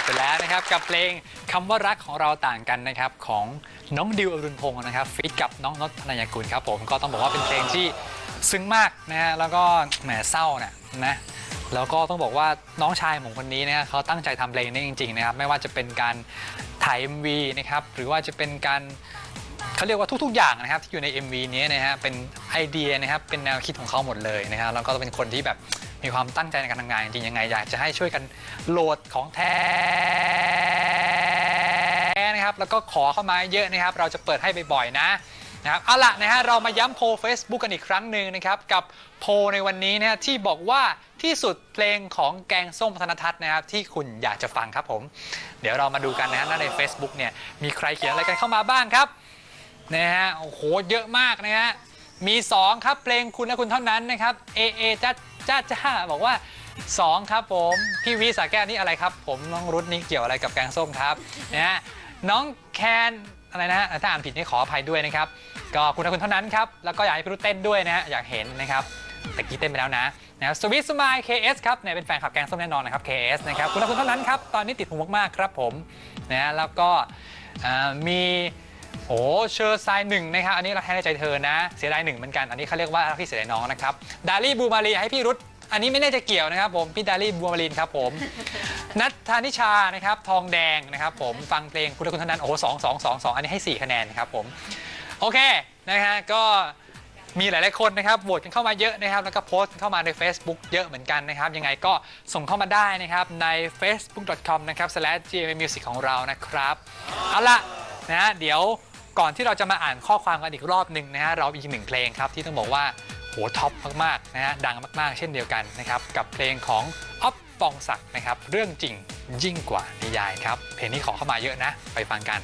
บไปแล้วนะครับ กับเพลงคำว่ารักของเราต่างกันนะครับ ของน้องดิวอรุณพงศ์นะครับฟิตกับน้องนศพนายกุลครับผมก็ต้องบอกว่าเป็นเพลงที่ซึ้งมากนะฮะแล้วก็แหมเศร้านะนะแล้วก็ต้องบอกว่าน้องชายผมคนนี้นะเขาตั้งใจทำเพลงนี้จริงๆนะครับไม่ว่าจะเป็นการถ่าย MV นะครับหรือว่าจะเป็นการ เขาเรียกว่าทุก ๆ อย่างนะครับที่อยู่ใน MV นี้นะฮะเป็นไอเดียนะครับเป็นแนวคิดของเขาหมดเลยนะฮะแล้วก็เป็นคนที่แบบมีความตั้งใจในการทำงานจริงยังไงอยากจะให้ช่วยกันโหลดของแท้นะครับแล้วก็ขอเข้ามาเยอะนะครับ เราจะเปิดให้บ่อยๆนะนะครับเอาละนะฮะเรามาย้ำโพล Facebook กันอีกครั้งหนึ่งนะครับ กับโพลในวันนี้นะฮะที่บอกว่าที่สุดเพลงของแกงส้มธนทัศน์นะครับ ที่คุณอยากจะฟังครับผม เดี๋ยวเรามาดูกันนะฮะใน Facebook เนี่ยมีใครเขียนอะไรกันเข้ามาบ้างครับ นะฮะโอ้โหเยอะมากนะฮะมี 2 ครับเพลงคุณและคุณเท่านั้นนะครับเอเอจ้าจ้าจ้าบอกว่า 2 ครับผมพี่วีสาแก้วนี่อะไรครับ ผมน้องรุดนี่เกี่ยวอะไรกับแกงส้มครับนะฮะน้องแคนอะไรนะฮะถ้าอ่านผิดนี่ขออภัยด้วยนะครับ ก็คุณและคุณเท่านั้นครับแล้วก็อยากให้พี่รุดเต้นด้วยนะฮะอยากเห็นนะครับแตะกี้เต้นไปแล้วนะนะสวิสมาย KS ครับเนี่ยเป็นแฟนคลับแกงส้มแน่นอนนะครับ KS นะครับคุณและคุณเท่านั้นครับตอนนี้ติดหูมากๆครับผมนะฮะแล้วก็มี โอ้เชอร์ไซน์หนึ่งนะครับอันนี้เราให้ในใจเธอนะ เสียดายหนึ่งเหมือนกันอันนี้เขาเรียกว่ารักที่เสียดายน้องนะครับดารี่บูมารีให้พี่รุตอันนี้ไม่น่าจะเกี่ยวนะครับผมพี่ดารี่บูมารีนครับผมนัทธานิชานะครับทองแดงนะครับผมฟังเพลงคุณคุณเท่านั้นโอ้สองสองสองสองอันนี้ให้4คะแนนครับผมโอเคนะฮะก็มีหลาย ๆ คนนะครับโหวตกันเข้ามาเยอะนะครับ แล้วก็โพสต์เข้ามาใน Facebook เยอะเหมือนกันนะครับ ยังไงก็ส่งเข้ามาได้นะครับใน facebook.com นะครับ /gmmusic ของเรานะครับ เอาละ นะฮะเดี๋ยวก่อนที่เราจะมาอ่านข้อความกันอีกรอบหนึ่งนะฮะเราอีกหนึ่งเพลงครับที่ต้องบอกว่าโหท็อปมากๆนะฮะดังมากๆ เช่นเดียวกันนะครับกับเพลงของอ๊อฟปองศักดิ์นะครับเรื่องจริงยิ่งกว่านิยายครับเพลงนี้ขอเข้ามาเยอะนะ ไปฟังกัน